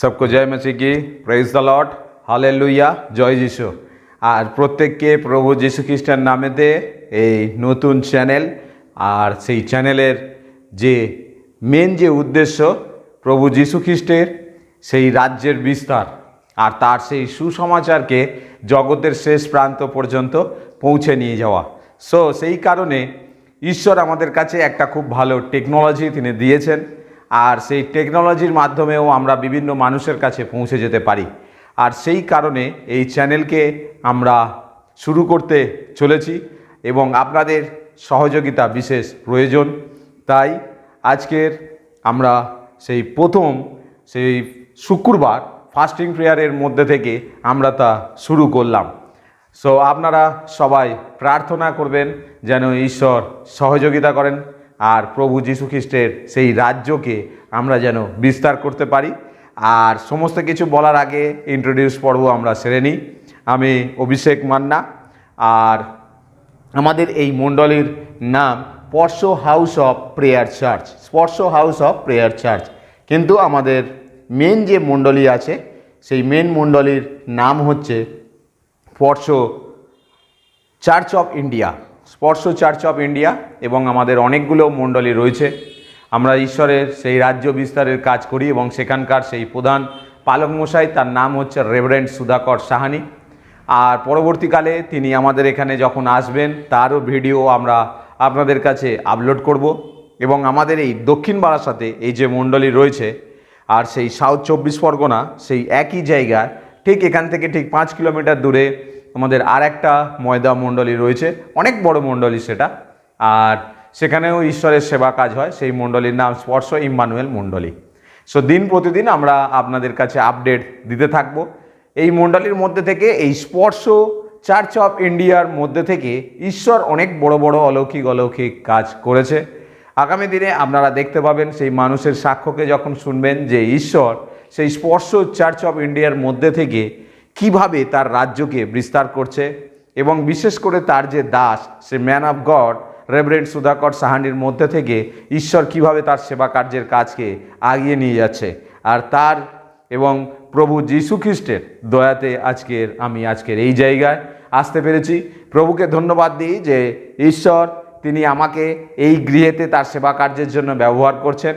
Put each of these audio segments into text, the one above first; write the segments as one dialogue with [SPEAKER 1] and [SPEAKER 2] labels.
[SPEAKER 1] সবকো জয় মসিকি praise the Lord hallelujah জয় যিশু আর প্রত্যেককে প্রভু যীশু খ্রিস্টার নামেতে এই নতুন চ্যানেল। আর সেই চ্যানেলের যে মেন যে উদ্দেশ্য প্রভু যিশু খ্রিস্টের, সেই রাজ্যের বিস্তার। আর তার সেই সুসমাচারকে জগতের শেষ প্রান্ত পর্যন্ত পৌঁছে নিয়ে যাওয়া। সো সেই কারণে ঈশ্বর আমাদের কাছে একটা খুব ভালো টেকনোলজি তিনি দিয়েছেন। আর সেই টেকনোলজির মাধ্যমেও আমরা বিভিন্ন মানুষের কাছে পৌঁছে যেতে পারি। আর সেই কারণে এই চ্যানেলকে আমরা শুরু করতে চলেছি এবং আপনাদের সহযোগিতা বিশেষ প্রয়োজন। তাই আজকের আমরা সেই প্রথম, সেই শুক্রবার ফাস্টিং প্রেয়ারের মধ্যে থেকে আমরা তা শুরু করলাম। সো আপনারা সবাই প্রার্থনা করবেন যেন ঈশ্বর সহযোগিতা করেন। আর প্রভু যীশু খ্রিস্টের সেই রাজ্যকে আমরা যেন বিস্তার করতে পারি। আর সমস্ত কিছু বলার আগে ইন্ট্রোডিউস পর্ব আমরা সেরে নিই। আমি অভিষেক মান্না, আর আমাদের এই মণ্ডলীর নাম Sparsh house of prayer church, Sparsh house of prayer church. কিন্তু আমাদের মেন যে মণ্ডলী আছে, সেই মেন মণ্ডলীর নাম হচ্ছে Sparsh church of India. Sparsh church of India এবং আমাদের অনেকগুলো মণ্ডলী রয়েছে। আমরা ঈশ্বরের সেই রাজ্য বিস্তারের কাজ করি এবং সেখানকার সেই প্রধান পালক মশাই তার নাম হচ্ছে রেভারেন্ড সুধাকর সাহানি। আর পরবর্তীকালে তিনি আমাদের এখানে যখন আসবেন, তারও ভিডিও আমরা আপনাদের কাছে আপলোড করব এবং আমাদের এই দক্ষিণ বারাসাতে এই যে মণ্ডলী রয়েছে, আর সেই সাউথ চব্বিশ পরগনা, সেই একই জায়গায়, ঠিক এখান থেকে ঠিক পাঁচ কিলোমিটার দূরে আমাদের আর একটা ময়দা মণ্ডলী রয়েছে, অনেক বড় মণ্ডলী সেটা। আর সেখানেও ঈশ্বরের সেবা কাজ হয়, সেই মণ্ডলীর নাম স্পর্শ ইম্মানুয়েল মণ্ডলী। সো দিন প্রতিদিন আমরা আপনাদের কাছে আপডেট দিতে থাকব। এই মণ্ডলীর মধ্যে থেকে, এই স্পর্শ চার্চ অফ ইন্ডিয়ার মধ্যে থেকে ঈশ্বর অনেক বড় বড় অলৌকিক অলৌকিক কাজ করেছে। আগামী দিনে আপনারা দেখতে পাবেন, সেই মানুষের সাক্ষ্যকে যখন শুনবেন যে ঈশ্বর সেই স্পর্শ চার্চ অফ ইন্ডিয়ার মধ্যে থেকে কীভাবে তার রাজ্যকে বিস্তার করছে এবং বিশেষ করে তার যে দাস, সে man of God Reverend Sudhakar সাহানির মধ্যে থেকে ঈশ্বর কীভাবে তার সেবা কার্যের কাজকে আগিয়ে নিয়ে যাচ্ছে আর তার এবং প্রভু যীশু খ্রিস্টের দয়াতে আজকের আমি আজকের এই জায়গায় আসতে পেরেছি। প্রভুকে ধন্যবাদ দিই যে ঈশ্বর, তিনি আমাকে এই গৃহেতে তার সেবা কার্যের জন্য ব্যবহার করছেন।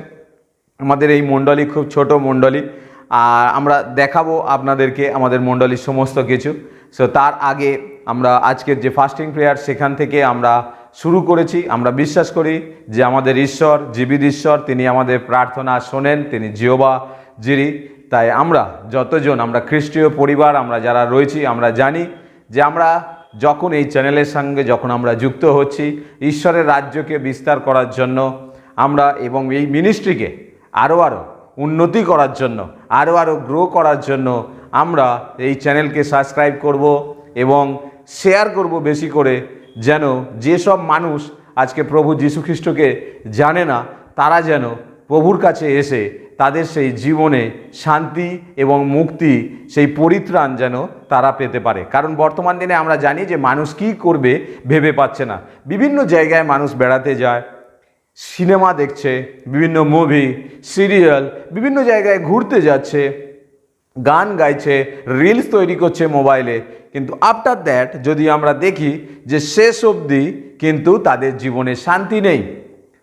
[SPEAKER 1] আমাদের এই মণ্ডলী খুব ছোট মণ্ডলী আর আমরা দেখাবো আপনাদেরকে আমাদের মণ্ডলীর সমস্ত কিছু। সো তার আগে আমরা আজকের যে ফাস্টিং প্রেয়ার সেখান থেকে আমরা শুরু করেছি। আমরা বিশ্বাস করি যে আমাদের ঈশ্বর, জীবিত ঈশ্বর, তিনি আমাদের প্রার্থনা শোনেন, তিনি জিওবা জিরি। তাই আমরা যতজন, আমরা খ্রিস্টীয় পরিবার, আমরা যারা রয়েছি, আমরা জানি যে আমরা যখন এই চ্যানেলের সঙ্গে যখন আমরা যুক্ত হচ্ছি, ঈশ্বরের রাজ্যকে বিস্তার করার জন্য আমরা এবং এই মিনিস্ট্রিকে আরও আরও উন্নতি করার জন্য আরও আরও গ্রো করার জন্য আমরা এই চ্যানেলকে সাবস্ক্রাইব করব এবং শেয়ার করব বেশি করে যেন যেসব মানুষ আজকে প্রভু যীশু খ্রিস্টকে জানে না, তারা যেন প্রভুর কাছে এসে তাদের সেই জীবনে শান্তি এবং মুক্তি, সেই পরিত্রাণ যেন তারা পেতে পারে। কারণ বর্তমান দিনে আমরা জানি যে মানুষ কি করবে ভেবে পাচ্ছে না। বিভিন্ন জায়গায় মানুষ বেড়াতে যায় সিনেমা দেখছে, বিভিন্ন মুভি, সিরিয়াল, বিভিন্ন জায়গায় ঘুরতে যাচ্ছে, গান গাইছে রিলস তৈরি করছে মোবাইলে। কিন্তু আফটার দ্যাট যদি আমরা দেখি যে শেষ অবধি কিন্তু তাদের জীবনে শান্তি নেই।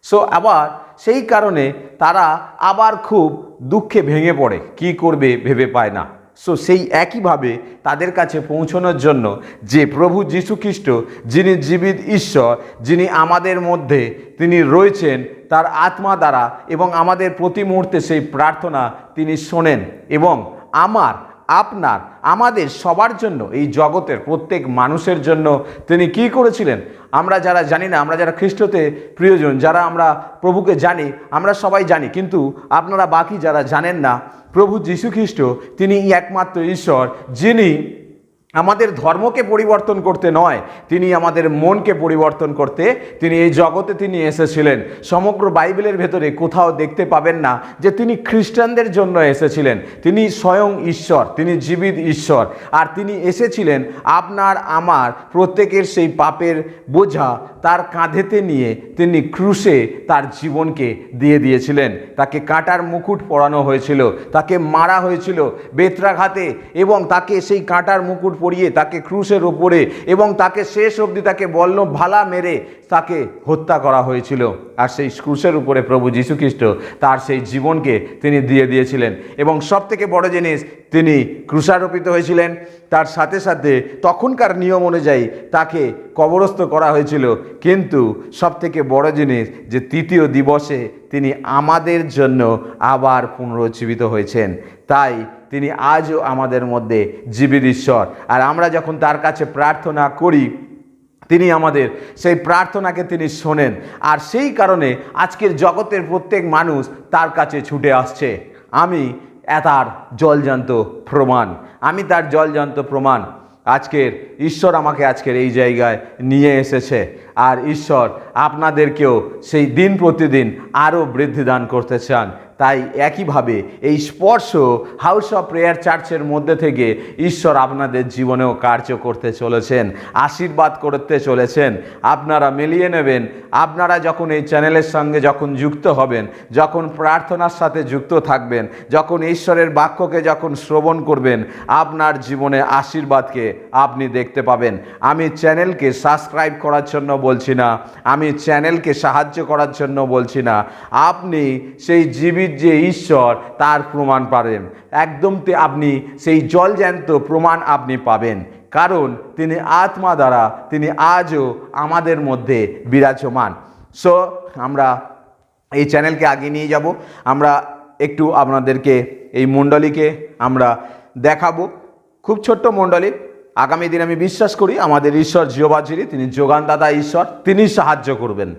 [SPEAKER 1] সো আবার সেই কারণে তারা আবার খুব দুঃখে ভেঙে পড়ে। কি করবে, ভেবে পায় না। সো সেই একইভাবে তাদের কাছে পৌঁছানোর জন্য যে প্রভু যীশু খ্রিস্ট যিনি জীবিত ঈশ্বর, যিনি আমাদের মধ্যে তিনি রয়েছেন, তার আত্মা দ্বারা এবং আমাদের প্রতি মুহূর্তে সেই প্রার্থনা তিনি শোনেন এবং আমার আপনার, আমাদের সবার জন্য, এই জগতের প্রত্যেক মানুষের জন্য তিনি কি করেছিলেন? আমরা যারা জানি না, আমরা যারা খ্রিস্টতে প্রিয়জন, যারা আমরা প্রভুকে জানি, আমরা সবাই জানি, কিন্তু আপনারা বাকি যারা জানেন না, প্রভু যীশু খ্রিস্ট তিনি একমাত্র ঈশ্বর, যিনি আমাদের ধর্মকে পরিবর্তন করতে নয়, তিনি আমাদের মনকে পরিবর্তন করতে, তিনি এই জগতে তিনি এসেছিলেন। সমগ্র বাইবেলের ভেতরে কোথাও দেখতে পাবেন না যে তিনি খ্রিস্টানদের জন্য এসেছিলেন। তিনি স্বয়ং ঈশ্বর, তিনি জীবিত ঈশ্বর। আর তিনি এসেছিলেন আপনার, আমার, প্রত্যেকের সেই পাপের বোঝা তার কাঁধেতে নিয়ে তিনি ক্রুশে তার জীবনকে দিয়ে দিয়েছিলেন। তাকে কাঁটার মুকুট পরানো হয়েছিল, তাকে মারা হয়েছিল বেত্রাঘাতে এবং তাকে সেই কাঁটার মুকুট পরিয়ে তাকে ক্রুশের ওপরে এবং তাকে শেষ অবধি তাকে বল্ল ভালা মেরে তাকে হত্যা করা হয়েছিল। আর সেই ক্রুশের উপরে প্রভু যীশুখ্রিস্ট তার সেই জীবনকে তিনি দিয়ে দিয়েছিলেন। এবং সব থেকে বড় জিনিস, তিনি ক্রুশারোপিত হয়েছিলেন। তার সাথে সাথে তখনকার নিয়ম অনুযায়ী তাকে কবরস্থ করা হয়েছিল। কিন্তু সব থেকে বড় জিনিস যে তৃতীয় দিবসে তিনি আমাদের জন্য আবার পুনরুজ্জীবিত হয়েছেন। তাই তিনি আজও আমাদের মধ্যে জীবিত ঈশ্বর। আর আমরা যখন তার কাছে প্রার্থনা করি তিনি আমাদের, সেই প্রার্থনাকে তিনি শোনেন। আর সেই কারণে আজকের জগতের প্রত্যেক মানুষ তার কাছে ছুটে আসছে। আমি তার জলজান্ত প্রমাণ। আমি তার জলজান্ত প্রমাণ। আজকের ঈশ্বর আমাকে আজকের এই জায়গায় নিয়ে এসেছে। আর ঈশ্বর আপনাদেরকেও সেই দিন প্রতিদিন আরও বৃদ্ধি দান করতে চান। তাই একইভাবে এই স্পর্শ হাউস অফ প্রেয়ার চার্চের মধ্যে থেকে ঈশ্বর আপনাদের জীবনেও কার্য করতে চলেছেন, আশীর্বাদ করতে চলেছেন। আপনারা মিলিয়ে নেবেন। আপনারা যখন এই চ্যানেলের সঙ্গে যখন যুক্ত হবেন, যখন প্রার্থনার সাথে যুক্ত থাকবেন, যখন ঈশ্বরের বাক্যকে যখন শ্রবণ করবেন, আপনার জীবনে আশীর্বাদকে আপনি দেখতে পাবেন। আমি চ্যানেলকে সাবস্ক্রাইব করার জন্য বলছি না, আমি চ্যানেলকে সাহায্য করার জন্য বলছি না। আপনি সেই জীবিত যে ঈশ্বর, তার প্রমাণ পাবেন। একদম আপনি, সেই জলজ্যান্ত প্রমাণ আপনি পাবেন। কারণ তিনি আত্মা দ্বারা, তিনি আজও আমাদের মধ্যে বিরাজমান। সো আমরা এই চ্যানেলকে আগিয়ে নিয়ে যাব। আমরা একটু আপনাদেরকে এই মণ্ডলীকে আমরা দেখাবো। খুব ছোট্ট মণ্ডলী। আগামী দিন আমি বিশ্বাস করি, আমাদের ঈশ্বর জিওবাজিরি তিনি যোগানদাতা ঈশ্বর, তিনি সাহায্য করবেন।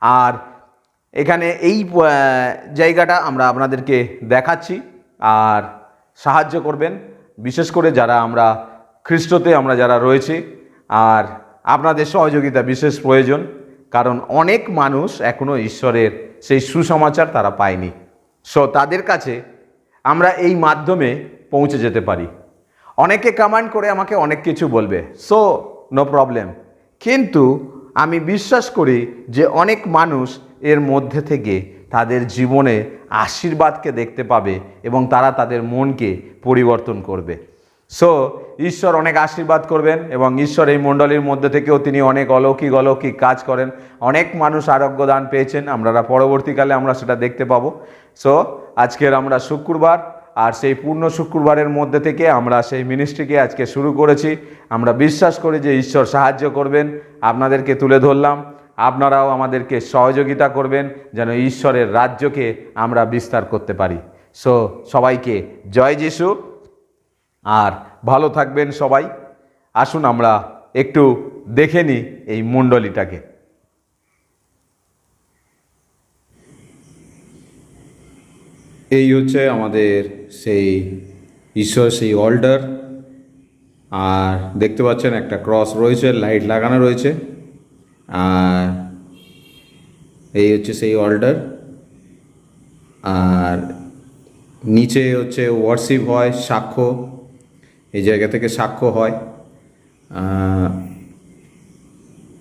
[SPEAKER 1] আর এখানে এই জায়গাটা আমরা আপনাদেরকে দেখাচ্ছি আর সাহায্য করবেন, বিশেষ করে যারা আমরা খ্রিস্টতে আমরা যারা রয়েছি আর আপনাদের সহযোগিতা বিশেষ প্রয়োজন, কারণ অনেক মানুষ এখনও ঈশ্বরের সেই সুসমাচার তারা পায়নি। সো তাদের কাছে আমরা এই মাধ্যমে পৌঁছে যেতে পারি। অনেকে কমান্ড করে আমাকে অনেক কিছু বলবে। সো নো প্রবলেম কিন্তু আমি বিশ্বাস করি যে অনেক মানুষ এর মধ্যে থেকে তাদের জীবনে আশীর্বাদকে দেখতে পাবে এবং তারা তাদের মনকে পরিবর্তন করবে। সো ঈশ্বর অনেক আশীর্বাদ করবেন এবং ঈশ্বর এই মণ্ডলীর মধ্যে থেকেও তিনি অনেক অলৌকিক অলৌকিক কাজ করেন। অনেক মানুষ আরোগ্য দান পেয়েছেন আমরা পরবর্তীকালে আমরা সেটা দেখতে পাবো। সো আজকের আমরা শুক্রবার আর সেই পূর্ণ শুক্রবারের মধ্যে থেকে আমরা সেই মিনিস্ট্রিকে আজকে শুরু করেছি। আমরা বিশ্বাস করি যে ঈশ্বর সাহায্য করবেন। আপনাদেরকে তুলে ধরলাম। আপনারাও আমাদেরকে সহযোগিতা করবেন যেন ঈশ্বরের রাজ্যকে আমরা বিস্তার করতে পারি। সো সবাইকে জয় যিশু। আর ভালো থাকবেন সবাই। আসুন আমরা একটু দেখে নিই এই মণ্ডলীটাকে এই হচ্ছে আমাদের সেই ঈশ্বর, সেই অল্টার আর দেখতে পাচ্ছেন একটা ক্রস রয়েছে লাইট লাগানো রয়েছে। আর এই হচ্ছে সেই অল্টার আর নিচে হচ্ছে ওয়ার্শিপ হয়, সাক্ষ্য, এই জায়গা থেকে সাক্ষ্য হয়।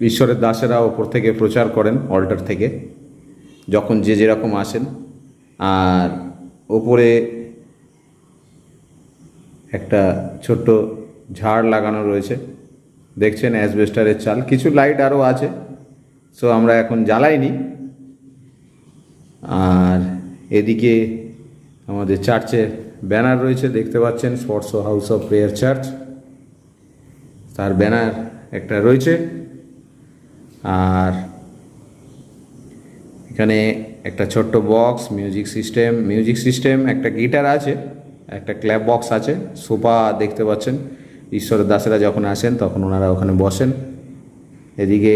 [SPEAKER 1] ঈশ্বরের দাসেরা ওপর থেকে প্রচার করেন অল্টার থেকে, যখন যে যেরকম আসেন। আর ওপরে একটা ছোট্ট ঝাড় লাগানো রয়েছে। দেখছেন অ্যাসবেস্টারের চাল। কিছু লাইট আরও আছে সো আমরা এখন জ্বালাইনি। আর এদিকে আমাদের চার্চে ব্যানার রয়েছে, দেখতে পাচ্ছেন Sparsh house of prayer church তার ব্যানার একটা রয়েছে। আর এখানে একটা ছোট্ট box music system music system একটা গিটার আছে, একটা ক্ল্যাপ বক্স আছে সোফা দেখতে পাচ্ছেন। ঈশ্বরের দাসেরা যখন আসেন, তখন ওনারা ওখানে বসেন। এদিকে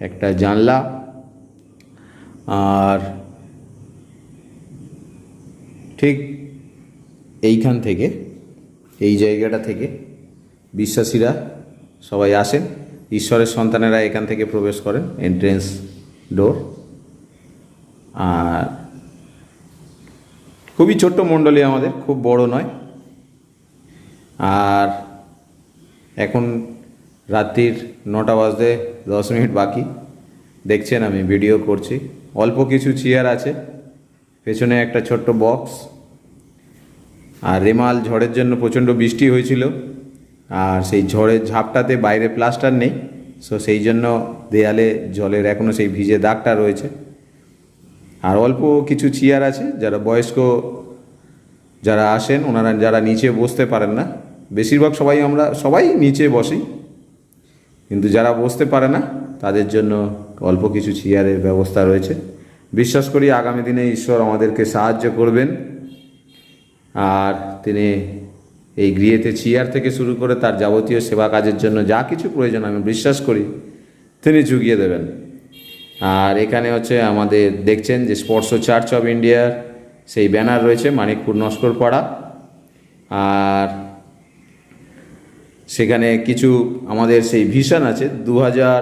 [SPEAKER 1] একটা জানলা, আর ঠিক এইখান থেকে, এই জায়গাটা থেকে বিশ্বাসীরা সবাই আসেন। ঈশ্বরের সন্তানেরা এখান থেকে প্রবেশ করেন এন্ট্রেন্স ডোর আর খুবই ছোট্ট মণ্ডলী আমাদের, খুব বড় নয়। আর এখন রাত্রির নটা বাজতে দশ মিনিট বাকি। দেখছেন আমি ভিডিও করছি। অল্প কিছু চেয়ার আছে। পেছনে একটা ছোট্ট বক্স আর রেমাল ঝড়ের জন্য প্রচণ্ড বৃষ্টি হয়েছিল। আর সেই ঝড়ের ঝাপটাতে বাইরে প্লাস্টার নেই। সো সেই জন্য দেয়ালে জলের এখনও সেই ভিজে দাগটা রয়েছে। আর অল্প কিছু চেয়ার আছে। যারা বয়স্ক যারা আসেন, ওনারা, যারা নিচে বসতে পারেন না বেশিরভাগ সবাই আমরা, সবাই নিচে বসি। কিন্তু যারা বসতে পারে না, তাদের জন্য অল্প কিছু চেয়ারের ব্যবস্থা রয়েছে। বিশ্বাস করি আগামী দিনে ঈশ্বর আমাদেরকে সাহায্য করবেন। আর তিনি এই গৃহেতে চেয়ার থেকে শুরু করে তার যাবতীয় সেবা কাজের জন্য যা কিছু প্রয়োজন, আমি বিশ্বাস করি তিনি জুগিয়ে দেবেন। আর এখানে হচ্ছে আমাদের দেখছেন যে স্পর্শ চার্চ অফ ইন্ডিয়ার সেই ব্যানার রয়েছে, মানিকপুর নস্কর পাড়া আর সেখানে কিছু আমাদের সেই ভিশন আছে দু হাজার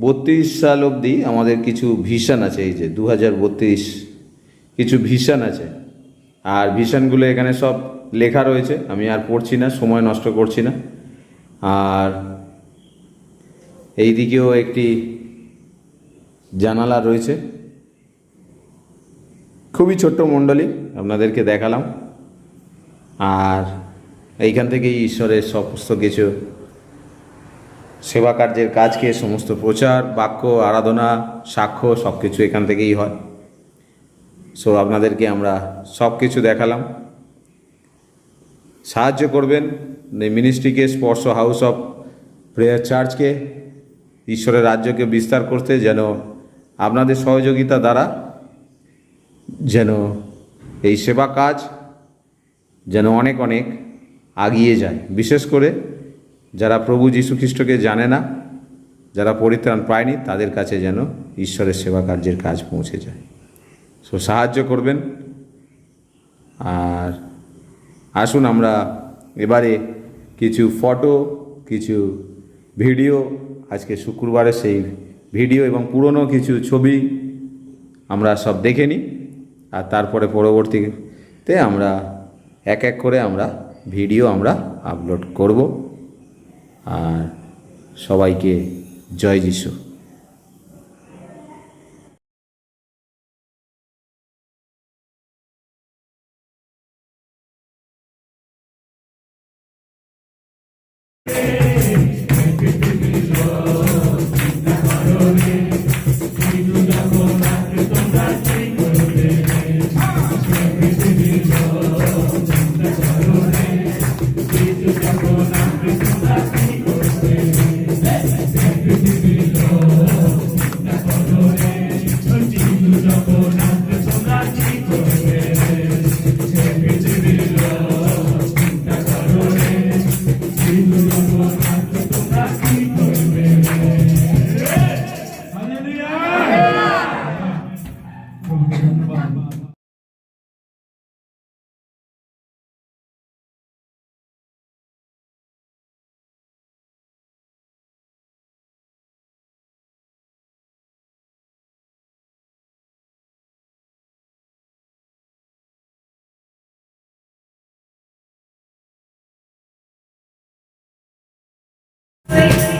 [SPEAKER 1] বত্রিশ সাল অবধি আমাদের কিছু ভিশন আছে, এই যে দু হাজার বত্রিশ কিছু ভিশন আছে। আর ভিশনগুলো এখানে সব লেখা রয়েছে, আমি আর পড়ছি না, সময় নষ্ট করছি না। আর এই দিকেও একটি জানালা রয়েছে। খুবই ছোট্ট মণ্ডলী, আপনাদেরকে দেখালাম। আর এইখান থেকেই ঈশ্বরের সমস্ত কিছু সেবা কার্যের কাজকে, সমস্ত প্রচার, বাক্য, আরাধনা, সাক্ষ্য সব কিছু এখান থেকেই হয়। সো আপনাদেরকে আমরা সব কিছু দেখালাম। সাহায্য করবেন মিনিস্ট্রিকে স্পর্শ হাউস অফ প্রেয়ার চার্চকে ঈশ্বরের রাজ্যকে বিস্তার করতে যেন আপনাদের সহযোগিতা দ্বারা যেন এই সেবা কাজ যেন অনেক অনেক আগিয়ে যায়। বিশেষ করে যারা প্রভু যীশু খ্রিস্টকে জানে না, যারা পরিত্রাণ পায়নি, তাদের কাছে যেন ঈশ্বরের সেবা কার্যের কাজ পৌঁছে যায়। সো সাহায্য করবেন। আর আসুন আমরা এবারে কিছু ফটো, কিছু ভিডিও, আজকে শুক্রবারে সেই ভিডিও এবং পুরনো কিছু ছবি আমরা সব দেখে নিই। আর তারপরে পরবর্তীতে আমরা এক এক করে আমরা ভিডিও আমরা আপলোড করব। আর সবাইকে জয় যিশু।
[SPEAKER 2] প্রভু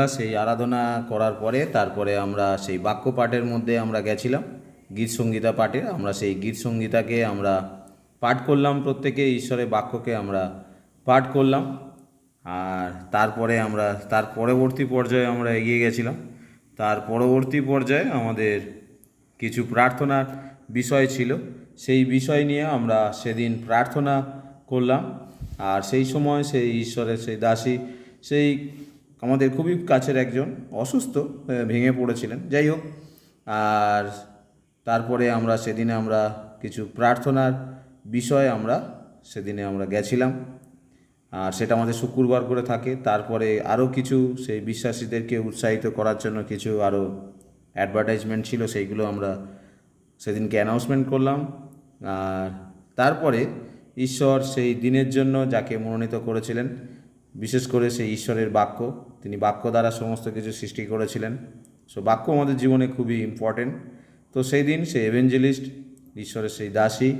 [SPEAKER 1] ইউদরা সেই আরাধনা করার পরে তারপরে আমরা সেই বাক্য পাঠের মধ্যে আমরা গেছিলাম, গীত সঙ্গীতা পাঠে আমরা সেই গীত সঙ্গীতাকে আমরা পাঠ করলাম প্রত্যেকে, ঈশ্বরের বাক্যকে আমরা পাঠ করলাম। আর তারপরে আমরা, তার পরবর্তী পর্যায়ে আমরা এগিয়ে গেছিলাম। তার পরবর্তী পর্যায়ে আমাদের কিছু প্রার্থনার বিষয় ছিল। সেই বিষয় নিয়ে আমরা সেদিন প্রার্থনা করলাম। আর সেই সময় সেই ঈশ্বরের, সেই দাসী, সেই আমাদের খুবই কাছের একজন অসুস্থ ভেঙে পড়েছিলেন। যাই হোক, আর তারপরে আমরা সেদিনে আমরা কিছু প্রার্থনার বিষয়ে আমরা সেদিনে আমরা গেছিলাম। আর সেটা আমাদের শুক্রবার করে থাকে। তারপরে আরও কিছু সেই বিশ্বাসীদেরকে উৎসাহিত করার জন্য কিছু আরও অ্যাডভার্টাইজমেন্ট ছিল, সেইগুলো আমরা সেদিনকে অ্যানাউন্সমেন্ট করলাম। আর তারপরে ঈশ্বর সেই দিনের জন্য যাকে মনোনীত করেছিলেন, বিশেষ করে সেই ঈশ্বরের বাক্য তিনি বাক্য দ্বারা সমস্ত কিছু সৃষ্টি করেছিলেন। সো বাক্য আমাদের জীবনে খুবই ইম্পর্টেন্ট তো সেই দিন সেই এভেঞ্জেলিস্ট ঈশ্বরের সেই দাসী,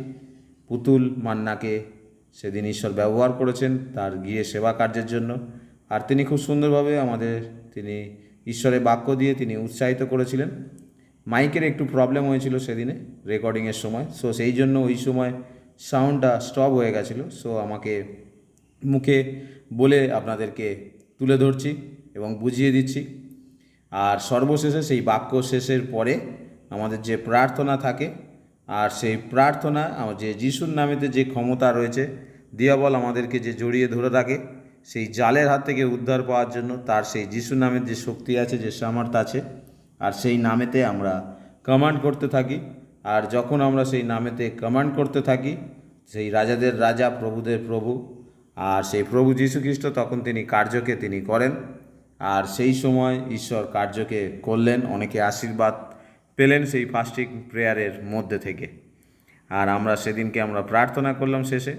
[SPEAKER 1] পুতুল মান্নাকে সেদিন ঈশ্বর ব্যবহার করেছেন তার গিয়ে সেবা কার্যের জন্য। আর তিনি খুব সুন্দরভাবে আমাদের তিনি ঈশ্বরের বাক্য দিয়ে তিনি উৎসাহিত করেছিলেন। মাইকের একটু প্রবলেম হয়েছিল সেদিনে রেকর্ডিংয়ের সময়। সো সেই জন্য ওই সময় সাউন্ডটা স্টপ হয়ে গেছিল। সো আমাকে মুখে বলে আপনাদেরকে তুলে ধরছি এবং বুঝিয়ে দিচ্ছি। আর সর্বশেষে সেই বাক্য শেষের পরে আমাদের যে প্রার্থনা থাকে, আর সেই প্রার্থনা যে যিশুর নামেতে যে ক্ষমতা রয়েছে, দিয়াবল আমাদেরকে যে জড়িয়ে ধরে রাখে, সেই জালের হাত থেকে উদ্ধার পাওয়ার জন্য তার সেই যিশুর নামের যে শক্তি আছে, যে সামর্থ্য আছে, আর সেই নামেতে আমরা কমান্ড করতে থাকি। আর যখন আমরা সেই নামেতে কমান্ড করতে থাকি, সেই রাজাদের রাজা, প্রভুদের প্রভু আর সেই প্রভু যীশুখ্রিস্ট তখন তিনি কার্যকে তিনি করেন। আর সেই সময় ঈশ্বর কার্যকে করলেন, অনেকে আশীর্বাদ পেলেন সেই ফাস্টিং প্রেয়ারের মধ্যে থেকে। আর আমরা সেদিনকে আমরা প্রার্থনা করলাম শেষে,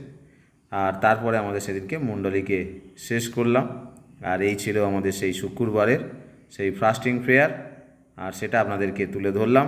[SPEAKER 1] আর তারপরে আমাদের সেদিনকে মণ্ডলীকে শেষ করলাম। আর এই ছিল আমাদের সেই শুক্রবারের সেই ফাস্টিং প্রেয়ার আর সেটা আপনাদেরকে তুলে ধরলাম।